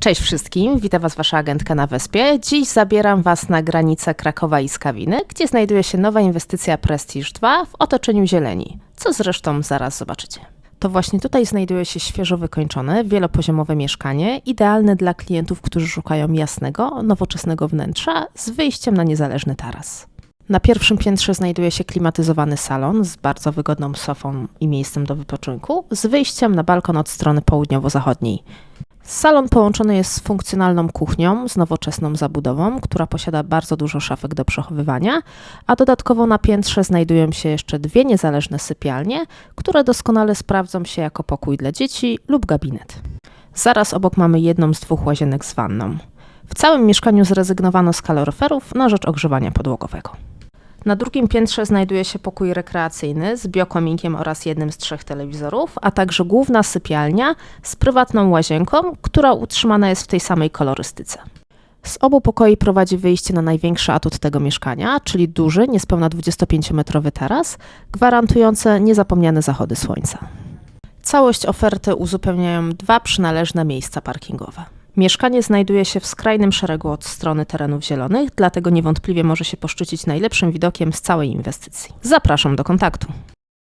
Cześć wszystkim, witam Was Wasza agentka na Wyspie. Dziś zabieram Was na granicę Krakowa i Skawiny, gdzie znajduje się nowa inwestycja Prestige 2 w otoczeniu zieleni, co zresztą zaraz zobaczycie. To właśnie tutaj znajduje się świeżo wykończone, wielopoziomowe mieszkanie, idealne dla klientów, którzy szukają jasnego, nowoczesnego wnętrza z wyjściem na niezależny taras. Na pierwszym piętrze znajduje się klimatyzowany salon z bardzo wygodną sofą i miejscem do wypoczynku, z wyjściem na balkon od strony południowo-zachodniej. Salon połączony jest z funkcjonalną kuchnią, z nowoczesną zabudową, która posiada bardzo dużo szafek do przechowywania, a dodatkowo na piętrze znajdują się jeszcze dwie niezależne sypialnie, które doskonale sprawdzą się jako pokój dla dzieci lub gabinet. Zaraz obok mamy jedną z dwóch łazienek z wanną. W całym mieszkaniu zrezygnowano z kaloryferów na rzecz ogrzewania podłogowego. Na drugim piętrze znajduje się pokój rekreacyjny z biokominkiem oraz jednym z trzech telewizorów, a także główna sypialnia z prywatną łazienką, która utrzymana jest w tej samej kolorystyce. Z obu pokoi prowadzi wyjście na największy atut tego mieszkania, czyli duży, niespełna 25-metrowy taras, gwarantujący niezapomniane zachody słońca. Całość oferty uzupełniają dwa przynależne miejsca parkingowe. Mieszkanie znajduje się w skrajnym szeregu od strony terenów zielonych, dlatego niewątpliwie może się poszczycić najlepszym widokiem z całej inwestycji. Zapraszam do kontaktu.